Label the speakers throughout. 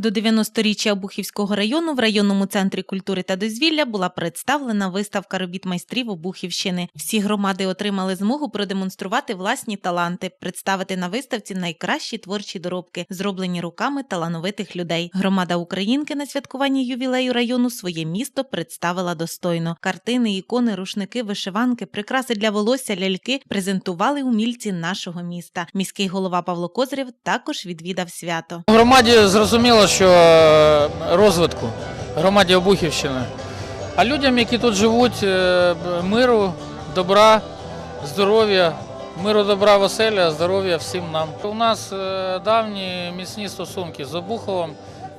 Speaker 1: До 90-річчя Обухівського району в районному центрі культури та дозвілля була представлена виставка робіт майстрів Обухівщини. Всі громади отримали змогу продемонструвати власні таланти, представити на виставці найкращі творчі доробки, зроблені руками талановитих людей. Громада Українки на святкуванні ювілею району своє місто представила достойно. Картини, ікони, рушники, вишиванки, прикраси для волосся, ляльки презентували умільці нашого міста. Міський голова Павло Козирєв також відвідав свято.
Speaker 2: В громаді зрозуміло, що е, розвитку громаді Обухівщини. А людям, які тут живуть, е, миру, добра, здоров'я, миру, добра, веселя, здоров'я всім нам. У нас е, давні міцні стосунки з Обуховом,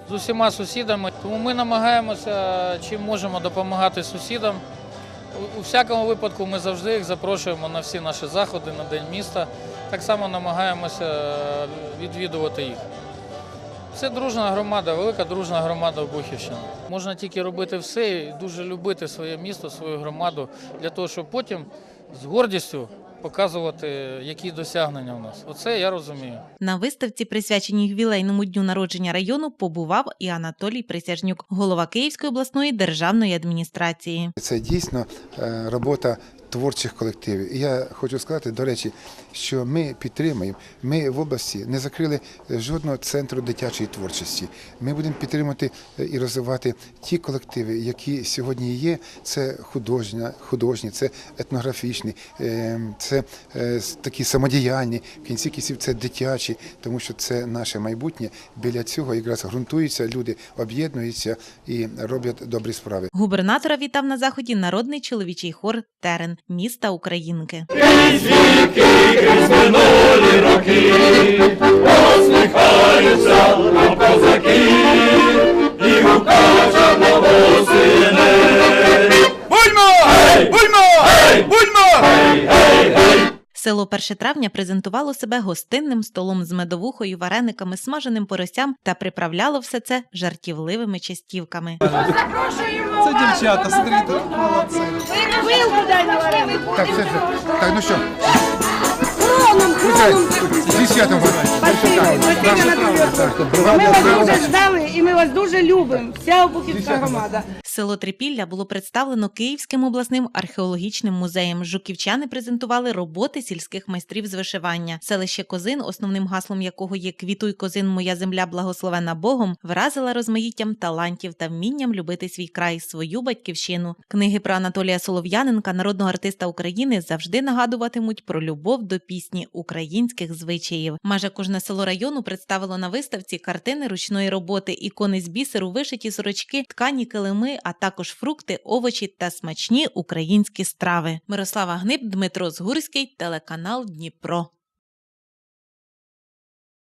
Speaker 2: з усіма сусідами. Тому ми намагаємося, чим можемо допомагати сусідам. У- всякому випадку ми завжди їх запрошуємо на всі наші заходи на День міста. Так само намагаємося відвідувати їх. Це дружна громада, велика дружна громада Обухівщини. Можна тільки робити все і дуже любити своє місто, свою громаду, для того, щоб потім з гордістю показувати, які досягнення у нас. Оце я розумію.
Speaker 1: На виставці, присвяченій ювілейному дню народження району, побував і Анатолій Присяжнюк, голова Київської обласної державної адміністрації.
Speaker 3: Це дійсно е, робота творчих колективів. І я хочу сказати, до речі, що ми підтримуємо. Ми в області не закрили жодного центру дитячої творчості. Ми будемо підтримувати е, і розвивати ті колективи, які сьогодні є. Це художня, художні, це етнографічні, е, це е, такі самодіяльні. В кінці кінців це дитячі, тому що це наше майбутнє. Біля цього якраз ґрунтуються, люди об'єднуються і роблять добрі справи.
Speaker 1: Губернатора вітав на заході народний чоловічий хор Терен міста Українки. Село 1 травня презентувало себе гостинним столом з медовухою, варениками, смаженим поросям та приправляло все це жартівливими частівками.
Speaker 4: Це дівчата, молодці.
Speaker 5: Вилку дай наварили.
Speaker 3: Так, все, все. Так, ну що? Зі святом вас.
Speaker 5: Ми вас дуже ждали і ми вас дуже любимо. Вся Обухівська громада.
Speaker 1: Село Трипілля було представлено Київським обласним археологічним музеєм. Жуківчани презентували роботи сільських майстрів з вишивання. Селище Козин, основним гаслом якого є Квітуй козин, моя земля благословена Богом, вразила розмаїттям талантів та вмінням любити свій край, свою батьківщину. Книги про Анатолія Солов'яненка, народного артиста України, завжди нагадуватимуть про любов до пісні українських звичаїв. Майже кожне село району представило на виставці картини ручної роботи, ікони з бісеру, вишиті сорочки, ткані килими, а також фрукти, овочі та смачні українські страви. Мирослава Гниб, Дмитро Згурський, телеканал Дніпро.